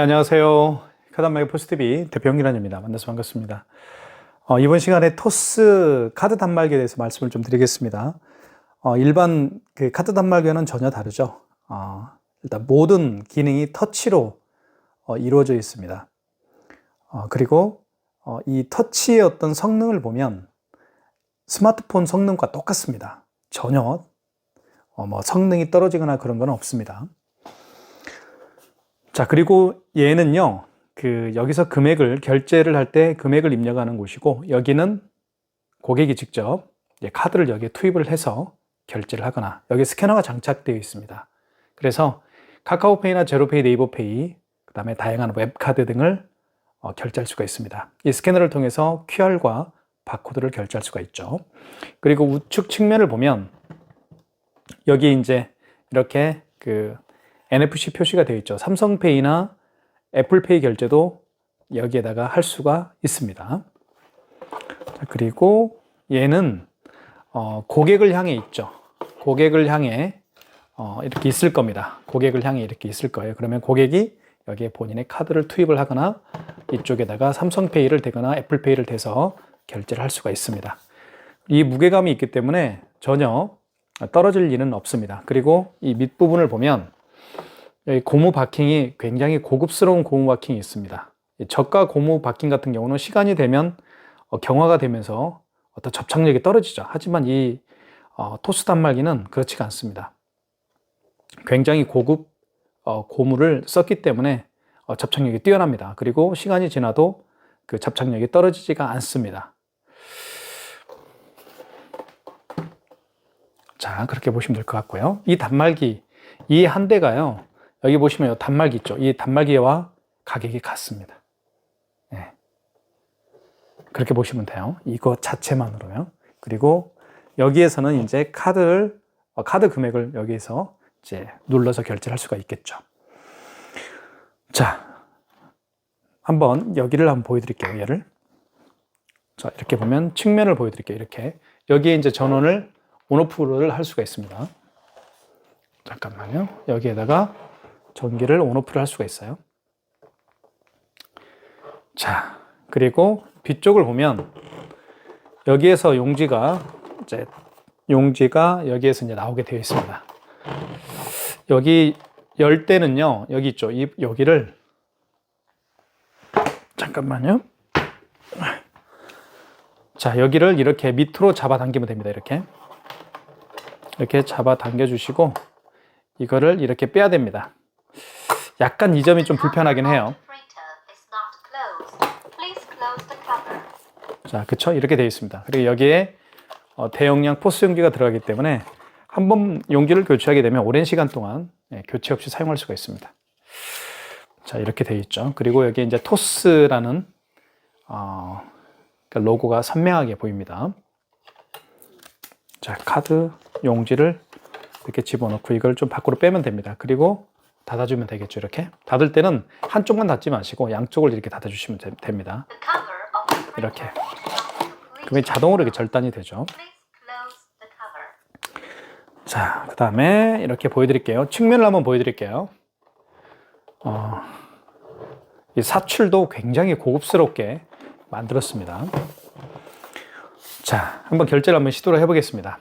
네, 안녕하세요. 카드마의 포스트비 대표 홍기란입니다. 만나서 반갑습니다. 어, 이번 시간에 토스 카드 단말기에 대해서 말씀을 좀 드리겠습니다. 어, 일반 그 카드 단말기와는 전혀 다르죠. 어, 일단 모든 기능이 터치로 어, 이루어져 있습니다. 어, 그리고 어, 이 터치의 어떤 성능을 보면 스마트폰 성능과 똑같습니다. 전혀 어, 뭐 성능이 떨어지거나 그런 건 없습니다. 자, 그리고 얘는요, 그, 여기서 금액을, 결제를 할 때 금액을 입력하는 곳이고, 여기는 고객이 직접 카드를 여기에 투입을 해서 결제를 하거나, 여기 스캐너가 장착되어 있습니다. 그래서 카카오페이나 제로페이, 네이버페이, 그 다음에 다양한 웹카드 등을 어, 결제할 수가 있습니다. 이 스캐너를 통해서 QR과 바코드를 결제할 수가 있죠. 그리고 우측 측면을 보면, 여기 이제 이렇게 그 NFC 표시가 되어 있죠. 삼성페이나 애플페이 결제도 여기에다가 할 수가 있습니다. 자, 그리고 얘는 어, 고객을 향해 있죠. 고객을 향해 어, 이렇게 있을 겁니다. 고객을 향해 이렇게 있을 거예요. 그러면 고객이 여기에 본인의 카드를 투입을 하거나 이쪽에다가 삼성페이를 대거나 애플페이를 대서 결제를 할 수가 있습니다. 이 무게감이 있기 때문에 전혀 떨어질 일은 없습니다. 그리고 이 밑부분을 보면 고무 바킹이 굉장히 고급스러운 고무 바킹이 있습니다. 저가 고무 바킹 같은 경우는 시간이 되면 어, 경화가 되면서 어떤 접착력이 떨어지죠. 하지만 이 어, 토스 단말기는 그렇지가 않습니다. 굉장히 고급 어, 고무를 썼기 때문에 어, 접착력이 뛰어납니다. 그리고 시간이 지나도 그 접착력이 떨어지지가 않습니다. 자, 그렇게 보시면 될 것 같고요. 이 단말기, 이 한 대가요, 여기 보시면 단말기 있죠. 이 단말기와 가격이 같습니다. 네. 그렇게 보시면 돼요. 이거 자체만으로요. 그리고 여기에서는 이제 카드를, 어, 카드 금액을 여기에서 이제 눌러서 결제를 할 수가 있겠죠. 자, 한번 여기를 한번 보여드릴게요. 얘를. 자, 이렇게 보면 측면을 보여드릴게요. 이렇게. 여기에 이제 전원을 온오프를 할 수가 있습니다. 잠깐만요. 여기에다가 전기를 온오프를 할 수가 있어요. 자, 그리고 뒤쪽을 보면 여기에서 용지가 이제 용지가 여기에서 이제 나오게 되어 있습니다. 여기 열 때는요, 여기 있죠. 이 여기를 잠깐만요. 자, 여기를 이렇게 밑으로 잡아 당기면 됩니다. 이렇게. 이렇게 잡아 당겨 주시고 이거를 이렇게 빼야 됩니다. 약간 이 점이 좀 불편하긴 해요. 자, 그쵸? 이렇게 되어 있습니다. 그리고 여기에 어, 대용량 포스 용기가 들어가기 때문에 한 번 용기를 교체하게 되면 오랜 시간 동안 예, 교체 없이 사용할 수가 있습니다. 자, 이렇게 되어 있죠. 그리고 여기 이제 토스라는 어, 그러니까 로고가 선명하게 보입니다. 자, 카드 용지를 이렇게 집어넣고 이걸 좀 밖으로 빼면 됩니다. 그리고 닫아주면 되겠죠. 이렇게 닫을 때는 한쪽만 닫지 마시고 양쪽을 이렇게 닫아주시면 되, 됩니다. 이렇게 그러면 자동으로 이렇게 절단이 되죠. 자, 그 다음에 이렇게 보여드릴게요. 측면을 한번 보여드릴게요. 어, 이 사출도 굉장히 고급스럽게 만들었습니다. 자, 한번 결제를 한번 시도를 해보겠습니다.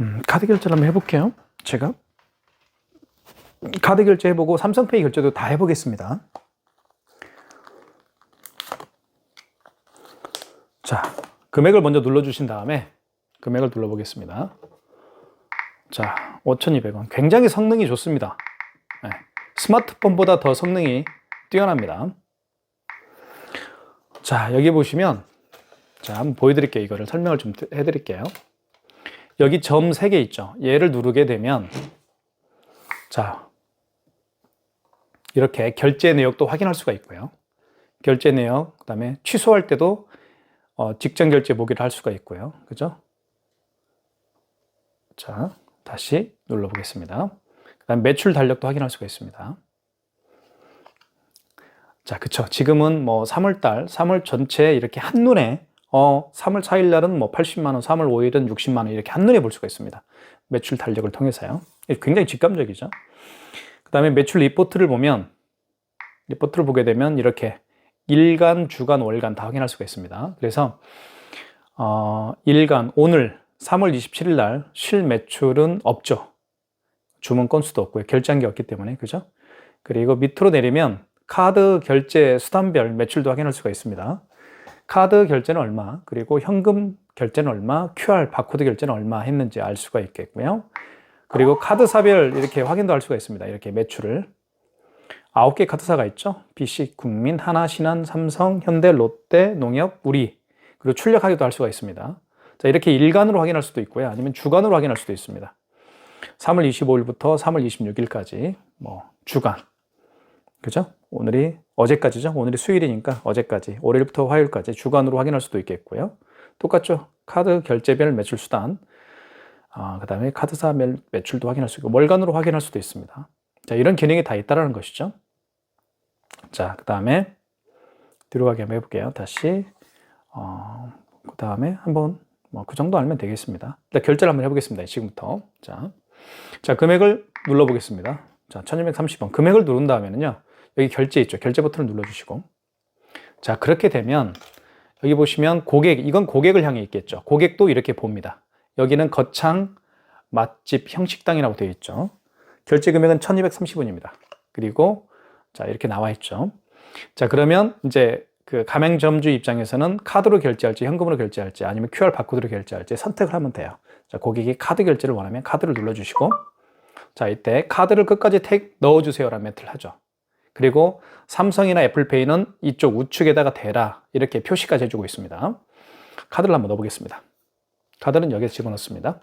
음, 카드 결제를 한번 해볼게요. 제가 카드 결제 해보고 삼성페이 결제도 다 해보겠습니다. 자, 금액을 먼저 눌러주신 다음에 금액을 눌러보겠습니다. 자, 5,200원. 굉장히 성능이 좋습니다. 네, 스마트폰보다 더 성능이 뛰어납니다. 자, 여기 보시면 자, 한번 보여드릴게요. 이거를 설명을 좀 해드릴게요. 여기 점 3개 있죠. 얘를 누르게 되면 자, 이렇게 결제 내역도 확인할 수가 있고요. 결제 내역, 그 다음에 취소할 때도 어, 직전 결제 보기를 할 수가 있고요. 그죠? 자, 다시 눌러 보겠습니다. 그 다음 매출 달력도 확인할 수가 있습니다. 자, 그쵸. 지금은 뭐 3월달, 3월 전체 이렇게 한눈에, 어, 3월 4일날은 뭐 80만원, 3월 5일은 60만원 이렇게 한눈에 볼 수가 있습니다. 매출 달력을 통해서요. 굉장히 직감적이죠. 그 다음에 매출 리포트를 보면 리포트를 보게 되면 이렇게 일간, 주간, 월간 다 확인할 수가 있습니다. 그래서 어, 일간 오늘 3월 27일 날 실매출은 없죠. 주문 건수도 없고요. 결제한 게 없기 때문에 그죠? 그리고 밑으로 내리면 카드 결제 수단별 매출도 확인할 수가 있습니다. 카드 결제는 얼마, 그리고 현금 결제는 얼마, QR 바코드 결제는 얼마 했는지 알 수가 있겠고요. 그리고 카드사별 이렇게 확인도 할 수가 있습니다. 이렇게 매출을. 아홉 개 카드사가 있죠. BC, 국민, 하나, 신한, 삼성, 현대, 롯데, 농협, 우리. 그리고 출력하기도 할 수가 있습니다. 자, 이렇게 일간으로 확인할 수도 있고요. 아니면 주간으로 확인할 수도 있습니다. 3월 25일부터 3월 26일까지 뭐 주간. 그죠? 오늘이 어제까지죠. 오늘이 수요일이니까 어제까지, 월요일부터 화요일까지 주간으로 확인할 수도 있겠고요. 똑같죠. 카드 결제별 매출 수단. 아, 그 다음에 카드사 매- 매출도 확인할 수 있고, 월간으로 확인할 수도 있습니다. 자, 이런 기능이 다 있다라는 것이죠. 자, 그 다음에 뒤로 가게 한번 해볼게요. 다시. 어, 그 다음에 한번 뭐 그 정도 알면 되겠습니다. 일단 결제를 한번 해보겠습니다. 지금부터. 자, 자 금액을 눌러보겠습니다. 자, 1230원. 금액을 누른 다음에는요. 여기 결제 있죠. 결제 버튼을 눌러주시고. 자, 그렇게 되면 여기 보시면 고객, 이건 고객을 향해 있겠죠. 고객도 이렇게 봅니다. 여기는 거창 맛집 형식당이라고 되어 있죠. 결제 금액은 1230원입니다. 그리고 자, 이렇게 나와 있죠. 자, 그러면 이제 그 가맹점주 입장에서는 카드로 결제할지 현금으로 결제할지 아니면 QR 바코드로 결제할지 선택을 하면 돼요. 자, 고객이 카드 결제를 원하면 카드를 눌러 주시고 자, 이때 카드를 끝까지 택 넣어 주세요라는 멘트를 하죠. 그리고 삼성이나 애플페이는 이쪽 우측에다가 대라 이렇게 표시까지 해주고 있습니다. 카드를 한번 넣어보겠습니다. 카드는 여기에 집어넣습니다.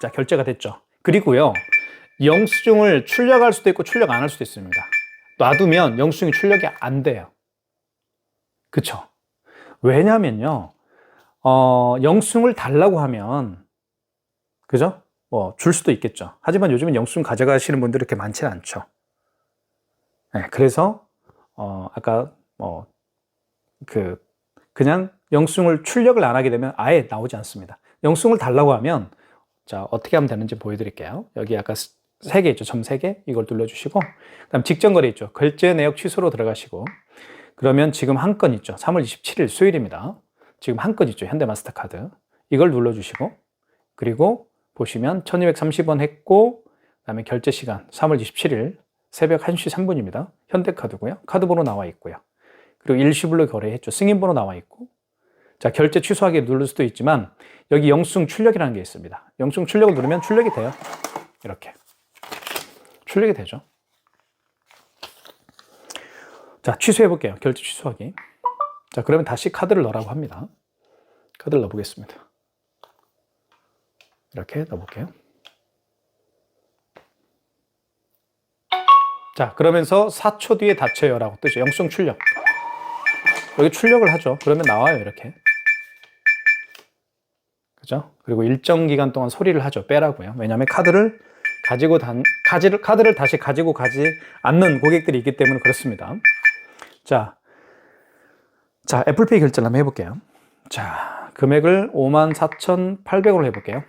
자, 결제가 됐죠. 그리고요, 영수증을 출력할 수도 있고 출력 안 할 수도 있습니다. 놔두면 영수증이 출력이 안 돼요. 그쵸? 왜냐면요, 어, 영수증을 달라고 하면, 그죠? 뭐, 줄 수도 있겠죠. 하지만 요즘은 영수증 가져가시는 분들이 그렇게 많지는 않죠. 네, 그래서, 어, 아까, 뭐, 그, 그냥 영수증을 출력을 안 하게 되면 아예 나오지 않습니다. 영수증을 달라고 하면, 자, 어떻게 하면 되는지 보여드릴게요. 여기 아까 세 개 있죠. 점 세 개. 이걸 눌러주시고, 그 다음 직전 거래 있죠. 결제 내역 취소로 들어가시고, 그러면 지금 한 건 있죠. 3월 27일 수요일입니다. 지금 한 건 있죠. 현대마스터카드. 이걸 눌러주시고, 그리고 보시면 1230원 했고, 그 다음에 결제 시간 3월 27일 새벽 1시 3분입니다. 현대카드고요. 카드 번호 나와 있고요. 그리고 일시불로 거래했죠. 승인 번호 나와 있고. 자, 결제 취소하기 누를 수도 있지만 여기 영수증 출력이라는 게 있습니다. 영수증 출력을 누르면 출력이 돼요. 이렇게. 출력이 되죠. 자, 취소해 볼게요. 결제 취소하기. 자, 그러면 다시 카드를 넣으라고 합니다. 카드를 넣어 보겠습니다. 이렇게 넣어 볼게요. 자, 그러면서 4초 뒤에 닫혀요라고 뜨죠. 영수증 출력. 여기 출력을 하죠. 그러면 나와요, 이렇게. 그죠? 그리고 일정 기간 동안 소리를 하죠. 빼라고요. 왜냐하면 카드를 가지고 단, 가지를, 카드를 다시 가지고 가지 않는 고객들이 있기 때문에 그렇습니다. 자, 자, 애플페이 결제를 한번 해볼게요. 자, 금액을 54,800원으로 해볼게요.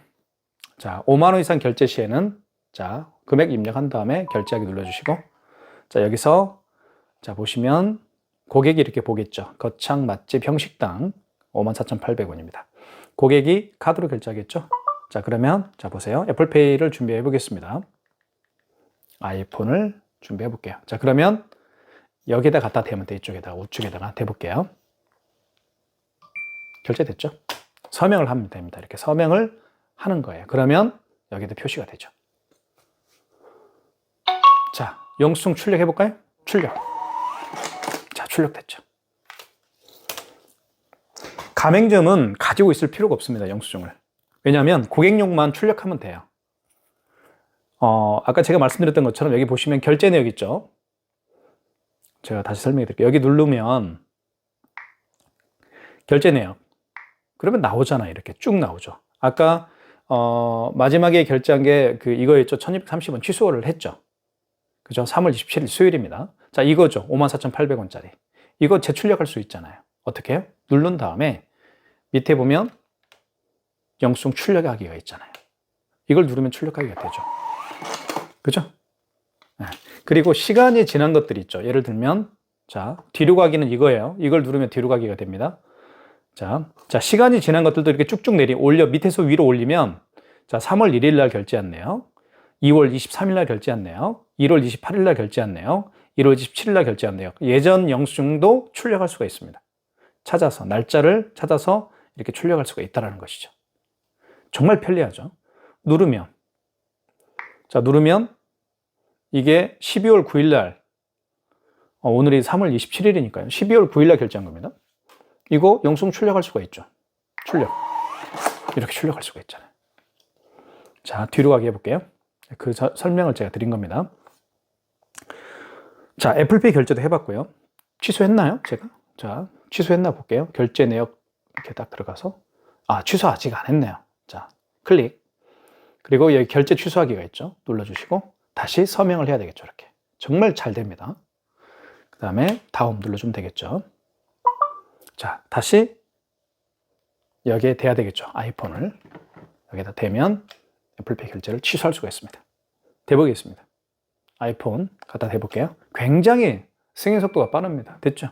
자, 5만원 이상 결제 시에는 자, 금액 입력한 다음에 결제하기 눌러주시고 자, 여기서 자, 보시면 고객이 이렇게 보겠죠. 거창 맛집 형식당 54,800원입니다. 고객이 카드로 결제하겠죠. 자, 그러면 자 보세요. 애플페이를 준비해 보겠습니다. 아이폰을 준비해 볼게요. 자, 그러면 여기다 갖다 대면 돼. 이쪽에다가 우측에다가 대 볼게요. 결제됐죠? 서명을 하면 됩니다. 이렇게 서명을 하는 거예요. 그러면 여기도 표시가 되죠. 자, 영수증 출력해 볼까요? 출력. 자, 출력됐죠. 가맹점은 가지고 있을 필요가 없습니다. 영수증을. 왜냐하면 고객용만 출력하면 돼요. 어, 아까 제가 말씀드렸던 것처럼 여기 보시면 결제 내역 있죠. 제가 다시 설명해 드릴게요. 여기 누르면 결제 내역. 그러면 나오잖아요. 이렇게 쭉 나오죠. 아까 어, 마지막에 결제한 게 그 이거였죠. 1230원 취소를 했죠. 그죠? 3월 27일 수요일입니다. 자, 이거죠. 54,800원짜리. 이거 재출력할 수 있잖아요. 어떻게 해요? 누른 다음에 밑에 보면 영수증 출력하기가 있잖아요. 이걸 누르면 출력하기가 되죠. 그죠? 네. 그리고 시간이 지난 것들이 있죠. 예를 들면, 자, 뒤로 가기는 이거예요. 이걸 누르면 뒤로 가기가 됩니다. 자, 자, 시간이 지난 것들도 이렇게 쭉쭉 내리, 올려, 밑에서 위로 올리면, 자, 3월 1일 날 결제했네요. 2월 23일 날 결제했네요. 1월 28일 날 결제했네요. 1월 27일 날 결제했네요. 예전 영수증도 출력할 수가 있습니다. 찾아서, 날짜를 찾아서 이렇게 출력할 수가 있다는 것이죠. 정말 편리하죠. 누르면, 자, 누르면 이게 12월 9일 날, 어, 오늘이 3월 27일이니까요. 12월 9일 날 결제한 겁니다. 이거 영수증 출력할 수가 있죠. 출력. 이렇게 출력할 수가 있잖아요. 자, 뒤로 가게 해 볼게요. 그 저- 설명을 제가 드린 겁니다. 자, 애플페이 결제도 해봤고요. 취소했나요? 제가? 자, 취소했나 볼게요. 결제 내역 이렇게 딱 들어가서. 아, 취소 아직 안 했네요. 자, 클릭. 그리고 여기 결제 취소하기가 있죠. 눌러주시고 다시 서명을 해야 되겠죠. 이렇게. 정말 잘 됩니다. 그 다음에 다음 눌러주면 되겠죠. 자, 다시 여기에 대야 되겠죠. 아이폰을. 여기다 대면 애플페이 결제를 취소할 수가 있습니다. 대보겠습니다. 아이폰 갖다 대볼게요. 굉장히 승인 속도가 빠릅니다. 됐죠?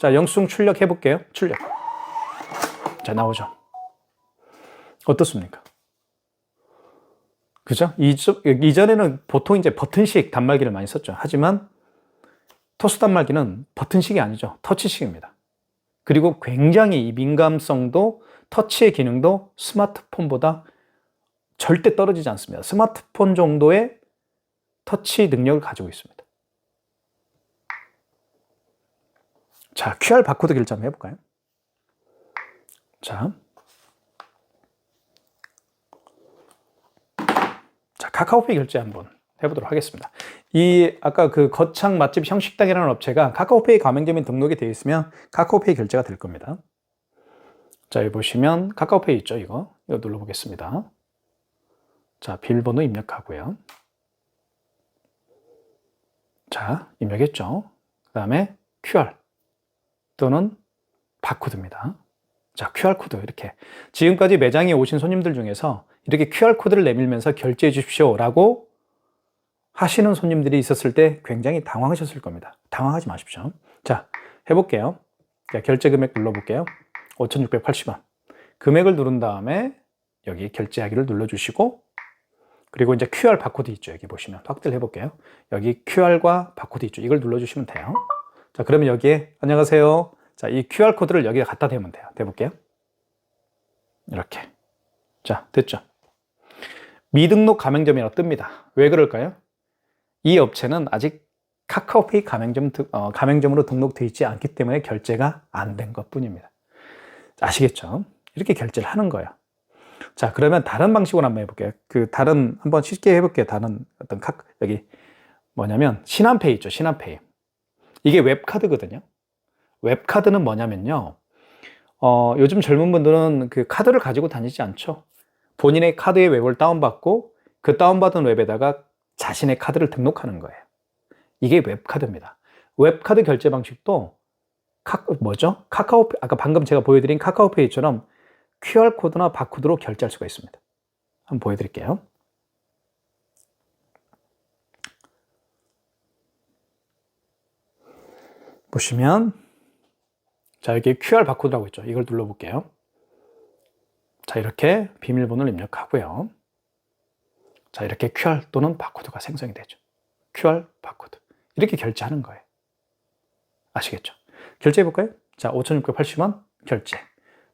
자, 영수증 출력해 볼게요. 출력. 자, 나오죠? 어떻습니까? 그죠? 이전, 이전에는 보통 이제 버튼식 단말기를 많이 썼죠. 하지만 토스 단말기는 버튼식이 아니죠. 터치식입니다. 그리고 굉장히 이 민감성도 터치의 기능도 스마트폰보다 절대 떨어지지 않습니다. 스마트폰 정도의 터치 능력을 가지고 있습니다. 자, QR 바코드 결제 한번 해볼까요? 자. 자, 카카오페이 결제 한번 해보도록 하겠습니다. 이, 아까 그 거창 맛집 형식당이라는 업체가 카카오페이 가맹점이 등록이 되어 있으면 카카오페이 결제가 될 겁니다. 자, 여기 보시면 카카오페이 있죠, 이거. 이거 눌러보겠습니다. 자, 비밀번호 입력하고요. 자, 입력했죠. 그 다음에 QR 또는 바코드입니다. 자, QR코드 이렇게. 지금까지 매장에 오신 손님들 중에서 이렇게 QR코드를 내밀면서 결제해 주십시오 라고 하시는 손님들이 있었을 때 굉장히 당황하셨을 겁니다. 당황하지 마십시오. 자, 해볼게요. 자, 결제 금액 눌러볼게요. 5,680원. 금액을 누른 다음에 여기 결제하기를 눌러주시고 그리고 이제 QR 바코드 있죠. 여기 보시면 확대를 해볼게요. 여기 QR과 바코드 있죠. 이걸 눌러주시면 돼요. 자, 그러면 여기에 안녕하세요. 자, 이 QR 코드를 여기에 갖다 대면 돼요. 대볼게요. 이렇게. 자, 됐죠? 미등록 가맹점이라고 뜹니다. 왜 그럴까요? 이 업체는 아직 카카오페이 가맹점, 등- 어, 가맹점으로 등록되어 있지 않기 때문에 결제가 안 된 것 뿐입니다. 아시겠죠? 이렇게 결제를 하는 거예요. 자, 그러면 다른 방식으로 한번 해볼게요. 그 다른, 한번 쉽게 해볼게요. 다른 어떤 카, 여기 뭐냐면, 신한페이 있죠. 신한페이. 이게 웹카드거든요. 웹카드는 뭐냐면요. 어, 요즘 젊은 분들은 그 카드를 가지고 다니지 않죠. 본인의 카드의 웹을 다운받고 그 다운받은 웹에다가 자신의 카드를 등록하는 거예요. 이게 웹카드입니다. 웹카드 결제 방식도 카, 뭐죠? 카카오페이, 아까 방금 제가 보여드린 카카오페이처럼 QR코드나 바코드로 결제할 수가 있습니다. 한번 보여드릴게요. 보시면 자 여기 QR 바코드라고 있죠. 이걸 눌러볼게요. 자 이렇게 비밀번호를 입력하고요. 자 이렇게 QR 또는 바코드가 생성이 되죠. QR 바코드 이렇게 결제하는 거예요. 아시겠죠? 결제해 볼까요? 자 5,680원 결제.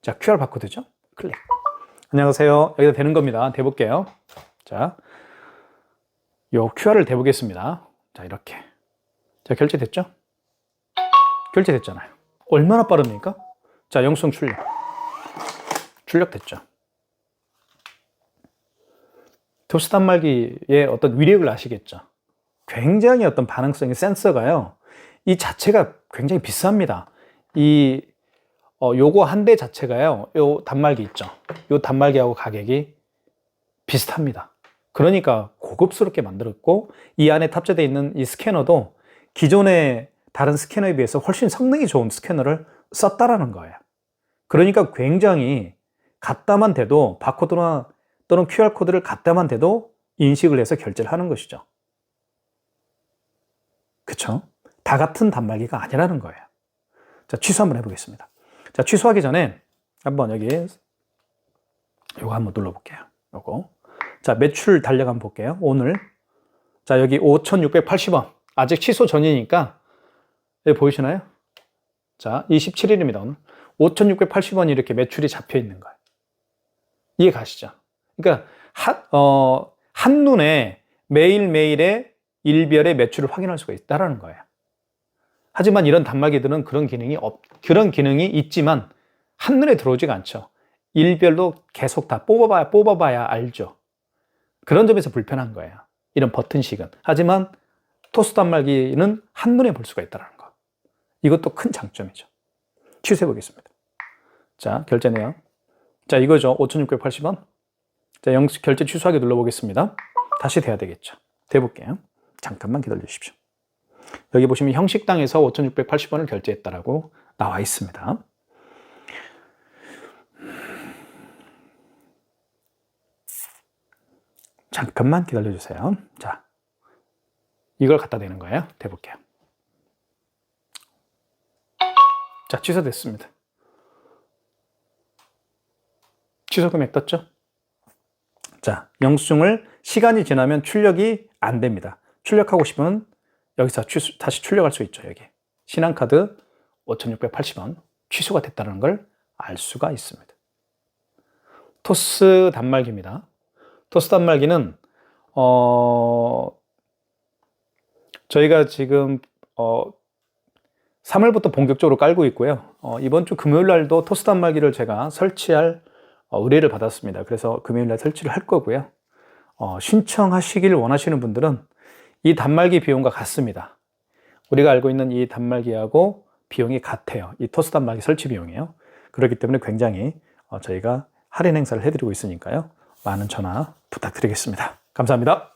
자 QR 바코드죠. 클릭. 안녕하세요. 여기다 되는 겁니다. 대볼게요. 자, 요 QR을 대보겠습니다. 자 이렇게. 자 결제됐죠? 결제됐잖아요. 얼마나 빠릅니까? 자, 영수증 출력. 출력됐죠. 토스 단말기의 어떤 위력을 아시겠죠? 굉장히 어떤 반응성의 센서가요. 이 자체가 굉장히 비쌉니다. 이 어, 요거 한 대 자체가요. 요 단말기 있죠. 요 단말기하고 가격이 비슷합니다. 그러니까 고급스럽게 만들었고 이 안에 탑재되어 있는 이 스캐너도 기존의 다른 스캐너에 비해서 훨씬 성능이 좋은 스캐너를 썼다라는 거예요. 그러니까 굉장히 갖다만 대도 바코드나 또는 QR코드를 갖다만 대도 인식을 해서 결제를 하는 것이죠. 그쵸? 다 같은 단말기가 아니라는 거예요. 자, 취소 한번 해보겠습니다. 자, 취소하기 전에 한번 여기 요거 한번 눌러볼게요. 요거. 자, 매출 달력 한번 볼게요. 오늘. 자, 여기 5,680원. 아직 취소 전이니까 여기 보이시나요? 자, 27일입니다, 오늘. 5,680원이 이렇게 매출이 잡혀 있는 거예요. 이해 가시죠? 그러니까, 한, 어, 한눈에 매일매일의 일별의 매출을 확인할 수가 있다라는 거예요. 하지만 이런 단말기들은 그런 기능이 없, 그런 기능이 있지만 한눈에 들어오지가 않죠. 일별로 계속 다 뽑아봐야, 뽑아봐야 알죠. 그런 점에서 불편한 거예요. 이런 버튼식은. 하지만 토스 단말기는 한눈에 볼 수가 있다는 거. 이것도 큰 장점이죠. 취소해 보겠습니다. 자, 결제 내역. 자, 이거죠. 5,680원. 자, 영수 결제 취소하기 눌러보겠습니다. 다시 돼야 되겠죠. 돼볼게요. 잠깐만 기다려 주십시오. 여기 보시면 형식당에서 5,680원을 결제했다라고 나와 있습니다. 잠깐만 기다려 주세요. 자, 이걸 갖다 대는 거예요. 대 볼게요. 자, 취소됐습니다. 취소 금액 떴죠? 자, 영수증을 시간이 지나면 출력이 안 됩니다. 출력하고 싶으면 여기서 취소, 다시 출력할 수 있죠, 여기. 신한카드 5,680원 취소가 됐다는 걸 알 수가 있습니다. 토스 단말기입니다. 토스 단말기는, 어, 저희가 지금, 어, 3월부터 본격적으로 깔고 있고요. 어, 이번 주 금요일 날도 토스 단말기를 제가 설치할 어, 의뢰를 받았습니다. 그래서 금요일 날 설치를 할 거고요. 어, 신청하시길 원하시는 분들은 이 단말기 비용과 같습니다. 우리가 알고 있는 이 단말기하고 비용이 같아요. 이 토스 단말기 설치 비용이에요. 그렇기 때문에 굉장히 어, 저희가 할인 행사를 해드리고 있으니까요. 많은 전화 부탁드리겠습니다. 감사합니다.